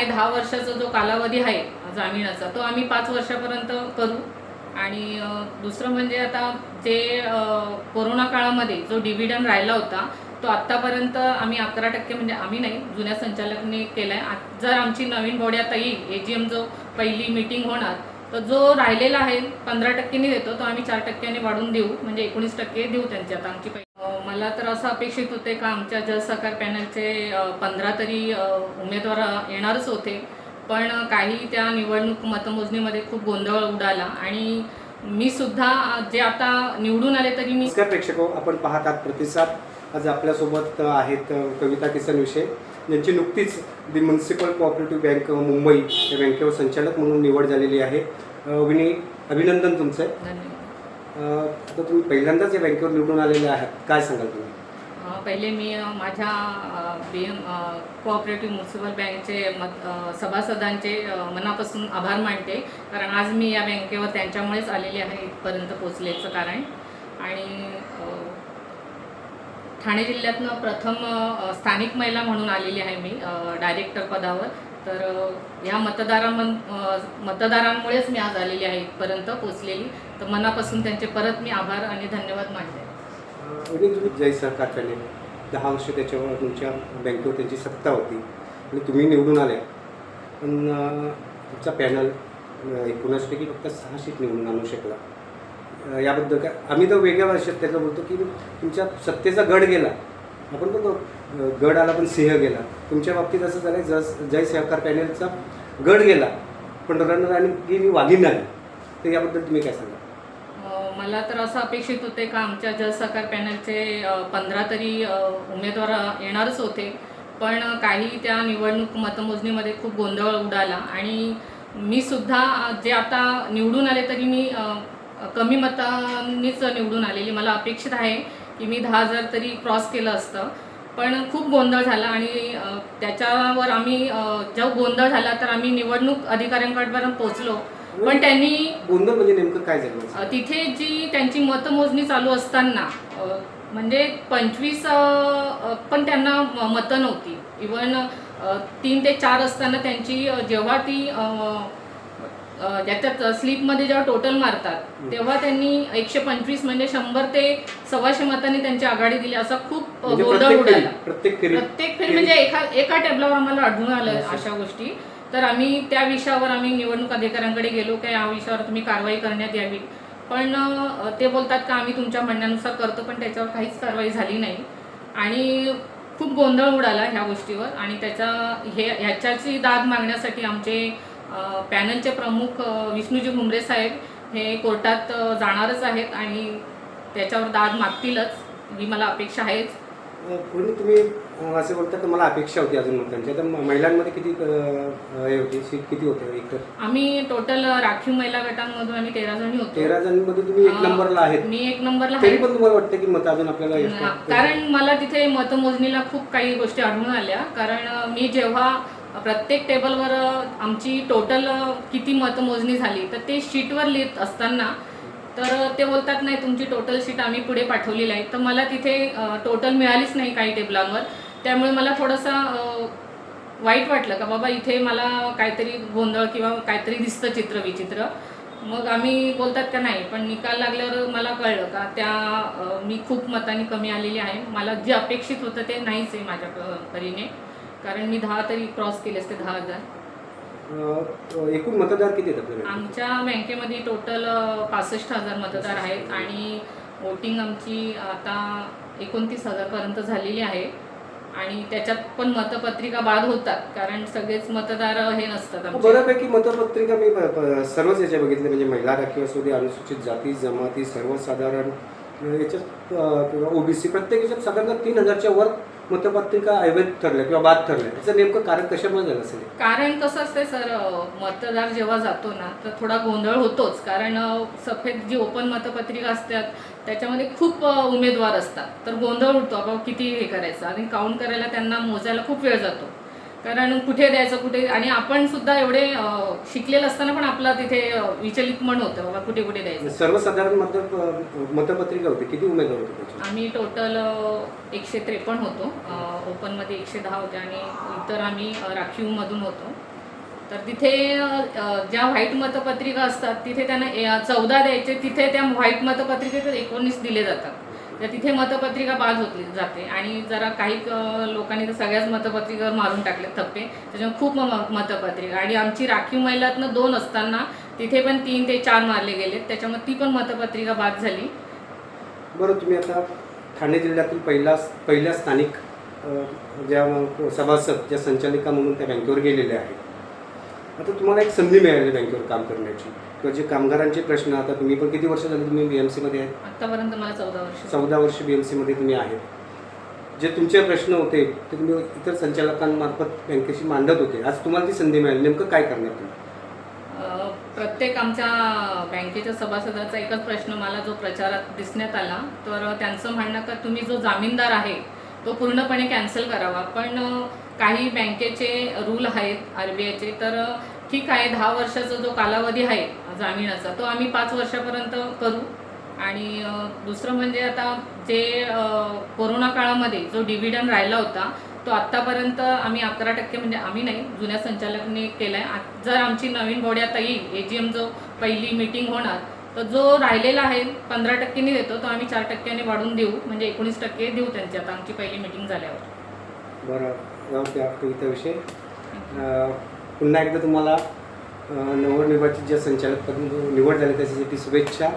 आहे दहा वर्षाचा जो कालावधी आहे जामिनाचा तो आम्ही पाच वर्षापर्यंत करू. आणि दुसरं म्हणजे आता जे कोरोना काळामध्ये जो डिव्हिडंड राहिला होता तो आत्तापर्यंत आम्ही अकरा टक्के म्हणजे आम्ही नाही जुन्या संचालकांनी केला आहे जर आमची नवीन बॉडी आता येईल ए जी एम जो पहिली मीटिंग होणार तर जो राहिलेला आहे पंधरा टक्क्यांनी देतो तो आम्ही चार टक्क्यांनी वाढून देऊ म्हणजे एकोणीस टक्के देऊ त्यांची आता आमची मला तर असं अपेक्षित होते का आमच्या जलसहकार पॅनलचे पंधरा तरी उमेदवार येणारच होते. पण काही त्या निवडणूक मतमोजणीमध्ये खूप गोंधळ उडाला आणि मी सुद्धा जे आता निवडून आले तरी मी प्रेक्षको आपण पाहतात प्रतिसाद. आज आपल्यासोबत आहेत कविता किसन विषय यांची नुकतीच the municipal cooperative bank Mumbai या बँकेवर संचालक म्हणून निवड झालेली आहे. विनी अभिनंदन तुमचं. आता तुम्ही पहिल्यांदाच या बँकेवर निवडून आलेले आहात. काय सांगाल तुम्ही? पहिले मी माझ्या बी एम कोऑपरेटिव्ह म्युन्सिपल बँकचे मत सभासदांचे मनापासून आभार मानते. कारण आज मी या बँकेवर त्यांच्यामुळेच आलेले आहे इथपर्यंत पोचल्याचं कारण. आणि ठाणे जिल्ह्यातनं प्रथम स्थानिक महिला म्हणून आलेली आहे मी डायरेक्टर पदावर. तर ह्या मतदारामन मतदारांमुळेच मी आज आलेली आहे इथपर्यंत पोचलेली तर मनापासून त्यांचे परत मी आभार आणि धन्यवाद मानले तुम्ही जय सहकार पॅनेल दहा वर्ष त्याच्यावर तुमच्या बँकेवर त्यांची सत्ता होती आणि तुम्ही निवडून आल्या पण तुमचा पॅनल एकोणासपैकी फक्त सहा सीट निवडून आणू शकला. याबद्दल काय? आम्ही तर वेगळ्या वर्षात त्याचं बोलतो की तुमच्या सत्तेचा गड गेला. आपण बोलतो गड आला पण सिंह गेला. तुमच्या बाबतीत असं झालं जस जय सहकार पॅनेलचा गड गेला पण रनर आणि गेली वाघीण नाही तर याबद्दल तुम्ही काय सांगा मला तर असं अपेक्षित होते का आमच्या जलसहकार पॅनलचे पंधरा तरी उमेदवार येणारच होते. पण काही त्या निवडणूक मतमोजणीमध्ये खूप गोंधळ उडाला आणि मी सुद्धा जे आता निवडून आले तरी मी कमी मतांनीच निवडून आलेली. मला अपेक्षित आहे की मी दहा हजार तरी क्रॉस केलं असतं. पण खूप गोंधळ झाला आणि त्याच्यावर आम्ही जेव्हा गोंधळ झाला तर आम्ही निवडणूक अधिकाऱ्यांकडपर्यंत पोहोचलो. पण त्यांनी गोंधळ म्हणजे नेमकं काय झालं? तिथे जी त्यांची मतमोजणी चालू असताना म्हणजे पंचवीस पण त्यांना मतं नव्हती. इवन तीन ते चार असताना त्यांची जेव्हा ती त्याच्यात स्लीपमध्ये जेव्हा टोटल मारतात तेव्हा त्यांनी एकशे पंचवीस म्हणजे शंभर ते सव्वाशे मतांनी त्यांची आघाडी दिली. असा खूप म्हणजे गोंधळ प्रत्येक उडाला. प्रत्येक फेरी म्हणजे एका एका टेबलावर आम्हाला आढळून आलं अशा गोष्टी. तर आम्ही त्या विषयावर आम्ही निवडणूक अधिकाऱ्यांकडे गेलो की या विषयावर तुम्ही कारवाई करण्यात यावी. पण ते बोलतात का आम्ही तुमच्या म्हणण्यानुसार करतो पण त्याच्यावर काहीच कारवाई झाली नाही. आणि खूप गोंधळ उडाला ह्या गोष्टीवर. आणि त्याचा हे ह्याच्याची दाद मागण्यासाठी आमचे पॅनलचे प्रमुख विष्णूजी भुमरे साहेब हे कोर्टात जाणारच आहेत आणि त्याच्यावर दाद मागतीलच. ही मला अपेक्षा आहेच. कोणी तुम्ही असे बोलता तर मला अपेक्षा होती अजून मतांची तर महिलांमध्ये किती हे होती? सीट किती होते एक आम्ही टोटल राखीव महिला गटांमधून आम्ही तेरा जणी होतो. तेरा जणांमध्ये तुम्ही एक नंबरला आहेत. मी एक नंबरला तरी पण तुम्हाला वाटतं की मत अजून आपल्याला? कारण मला तिथे मतमोजणीला खूप काही गोष्टी आढळून आल्या. कारण मी जेव्हा प्रत्येक टेबलवर आमची टोटल किती मतमोजणी झाली तर ते शीटवर लिहित असताना तर ते बोलतात नाही तुमची टोटल शीट आम्ही पुढे पाठवलेली आहे. तर मला तिथे टोटल मिळालीच नाही काही टेबलांवर. त्यामुळे मला थोडंसं वाईट वाटलं का बाबा इथे मला काहीतरी गोंधळ किंवा काहीतरी दिसतं चित्र विचित्र. मग आम्ही बोलतात का नाही पण निकाल लागल्यावर मला कळलं का त्या मी खूप मताने कमी आलेली आहे. मला जे अपेक्षित होतं ते नाहीच आहे माझ्या परीने. कारण मी दहा तरी क्रॉस केले असते दहा हजार. अ, एकूण मतदार किती आहेत आमच्या बँकेमध्ये टोटल पासष्ट हजार मतदार आहेत आणि वोटिंग आमची आता एकोणतीस हजारपर्यंत झालेली आहे. आणि त्याच्यात पण मतपत्रिका बाद होतात कारण सगळेच मतदार हे नसतात आमचे. बऱ्यापैकी मतपत्रिका मी सर्वच याच्या बघितले म्हणजे महिला राखीव असू दे अनुसूचित जाती जमाती सर्वसाधारण याच्यात अ, किंवा ओबीसी प्रत्येक याच्यात साधारणतः तीन हजारच्या वर मतपत्रिका अवैध ठरल्या किंवा बाद ठरल्या. त्याचं नेमकं कारण कशामुळे झालं असेल? कारण कसं असते सर मतदार जेव्हा जातो ना तर थोडा गोंधळ होतोच. कारण सफेद जी ओपन मतपत्रिका असतात त्याच्यामध्ये खूप उमेदवार असतात. तर गोंधळ उठतो आपण किती हे करायचं? आणि काउंट करायला त्यांना मोजायला खूप वेळ जातो. कारण कुठे द्यायचं कुठे? आणि आपण सुद्धा एवढे शिकलेलं असताना पण आपलं तिथे विचलित मन होतं बाबा कुठे कुठे द्यायचं? सर्वसाधारण मत मतपत्रिका होती. किती उमेदवार होते आम्ही टोटल एकशे त्रेपन्न होतो. ओपनमध्ये एकशे दहा होते आणि इतर आम्ही राखीवमधून होतो. तर तिथे ज्या व्हाईट मतपत्रिका असतात तिथे त्यांना चौदा द्यायचे. तिथे त्या व्हाईट मतपत्रिकेत एकोणीस दिले जातात. तर तिथे मतपत्रिका बाद होत जाते. आणि जरा काही लोकांनी तर सगळ्याच मतपत्रिकेवर मारून टाकले थप्पे. त्याच्यामुळे खूप म- मतपत्रिका. आणि आमची राखीव महिलातनं दोन असताना तिथे पण तीन ते चार मारले गेले. त्याच्यामुळे ती पण मतपत्रिका बाद झाली. बरं तुम्ही आता ठाणे जिल्ह्यातील पहिला पहिल्या स्थानिक ज्या सभासद ज्या संचालिका म्हणून त्या बँकेवर गेलेल्या आहेत आता तुम्हाला एक संधी मिळाली बँकेवर काम करण्याची. किंवा जे कामगारांचे प्रश्न आता तुम्ही पण किती वर्ष झाली तुम्ही बी एम सीमध्ये आहेत आत्तापर्यंत मला चौदा वर्ष. चौदा वर्ष बी एम सीमध्ये तुम्ही आहेत. जे तुमचे प्रश्न होते ते तुम्ही इतर संचालकांमार्फत बँकेशी मांडत होते. आज तुम्हाला ती संधी मिळाली. नेमकं काय करणार तुम्ही? अ, प्रत्येक आमच्या बँकेच्या सभासदाचा एकच प्रश्न मला जो प्रचारात दिसण्यात आला तर त्यांचं म्हणणं का तुम्ही जो जामीनदार आहे तो पूर्णपणे कॅन्सल करावा. पण अ, काही बँकेचे रूल आहेत आर बी आयचे तर ठीक आहे दहा वर्षाचा जो कालावधी आहे जामिनाचा तो आम्ही पाच वर्षापर्यंत करू. आणि दुसरं म्हणजे आता जे कोरोना काळामध्ये जो डिव्हिडंड राहिला होता तो आत्तापर्यंत आम्ही अकरा टक्के म्हणजे आम्ही नाही जुन्या संचालकने केला आहे जर आमची नवीन बॉडी आता येईल ए जी एम जो पहिली मीटिंग होणार तर जो राहिलेला आहे पंधरा टक्क्यांनी देतो तो आम्ही चार टक्क्यांनी वाढून देऊ म्हणजे एकोणीस टक्के देऊ त्यांची. आता आमची पहिली मीटिंग झाल्यावर. बरं जाऊ त्या कविता विषय. पुन्हा एकदा तुम्हाला नवनिर्वाचित ज्या संचालकपद निवड झाली त्याच्यासाठी शुभेच्छा.